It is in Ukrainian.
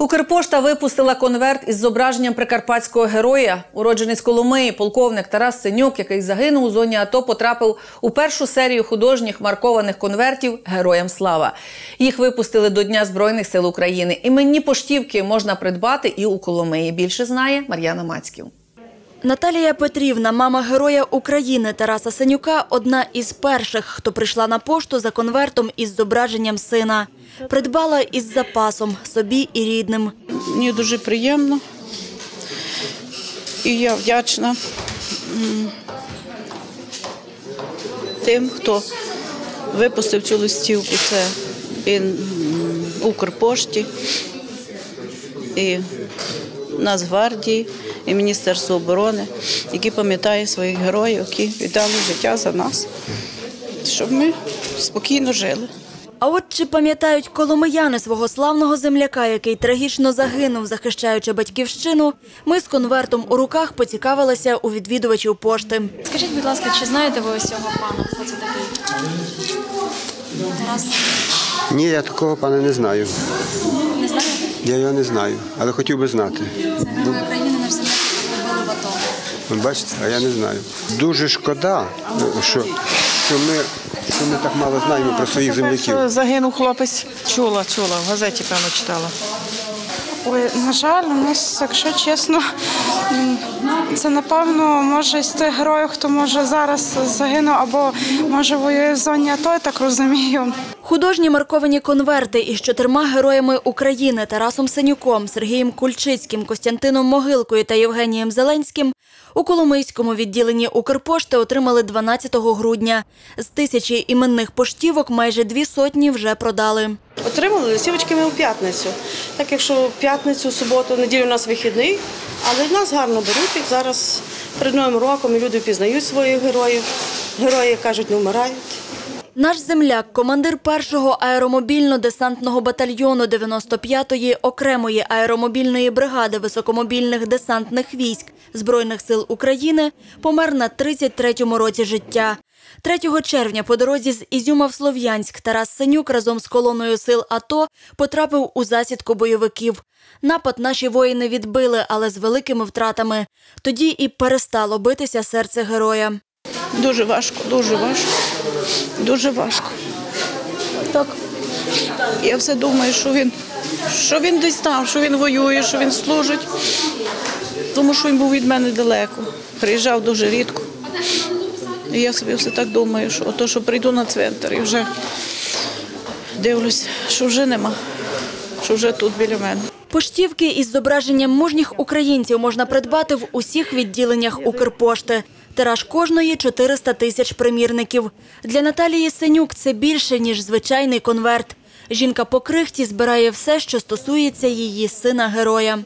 Укрпошта випустила конверт із зображенням прикарпатського героя. Уродженець Коломиї, полковник Тарас Синюк, який загинув у зоні АТО, потрапив у першу серію художніх маркованих конвертів Героям слава. Їх випустили до Дня Збройних сил України. Іменні поштівки можна придбати і у Коломиї. Більше знає Мар'яна Мацьків. Наталія Петрівна, мама героя України Тараса Синюка, одна із перших, хто прийшла на пошту за конвертом із зображенням сина. Придбала із запасом собі і рідним. Мені дуже приємно. І я вдячна тим, хто випустив цю листівку. Це Укрпошті, і Нацгвардії, і Міністерство оборони, які пам'ятають своїх героїв, які віддали життя за нас, щоб ми спокійно жили. А от чи пам'ятають коломияни свого славного земляка, який трагічно загинув, захищаючи батьківщину, ми з конвертом у руках поцікавилися у відвідувачів пошти. Скажіть, будь ласка, чи знаєте ви ось цього пана? Хто це такий? Тарас Ні, я такого пана не знаю. не знаєте? Я його не знаю, але хотів би знати. Це герой України, наш земляк, в АТО. Ви бачите, а я не знаю. Дуже шкода, що, що, ми, що ми так мало знаємо про своїх земляків. Загинув хлопець, чула, чула, в газеті, певно, читала. Ой, на жаль, у нас, якщо чесно, це напевно може з тих героїв, хто може зараз загинув або може воює в зоні АТО, я так розумію. Художні марковані конверти із чотирма героями України Тарасом Синюком, Сергієм Кульчицьким, Костянтином Могилкою та Євгенієм Зеленським у Коломийському відділенні Укрпошти отримали 12 грудня. З тисячі іменних поштівок майже дві сотні вже продали. Отримали листівочки ми у п'ятницю. Так якщо в п'ятницю, суботу, неділю у нас вихідний, але нас гарно беруть їх зараз перед Новим роком люди впізнають своїх героїв. Герої кажуть, не вмирають. Наш земляк, командир першого аеромобільно-десантного батальйону 95-ї окремої аеромобільної бригади високомобільних десантних військ Збройних сил України, помер на 33-му році життя. 3 червня по дорозі з Ізюма в Слов'янськ Тарас Синюк разом з колоною сил АТО потрапив у засідку бойовиків. Напад наші воїни відбили, але з великими втратами. Тоді і перестало битися серце героя. Дуже важко, дуже важко, дуже важко. Так. Я все думаю, що він, що він десь там, що він воює, що він служить. Тому що він був від мене далеко. Приїжджав дуже рідко. І я собі все так думаю, що ото, що прийду на цвинтар і вже дивлюсь, що вже нема, що вже тут біля мене. Поштівки із зображенням мужніх українців можна придбати в усіх відділеннях Укрпошти. Тираж кожної 400 тисяч примірників. Для Наталії Синюк це більше, ніж звичайний конверт. Жінка по крихті збирає все, що стосується її сина-героя.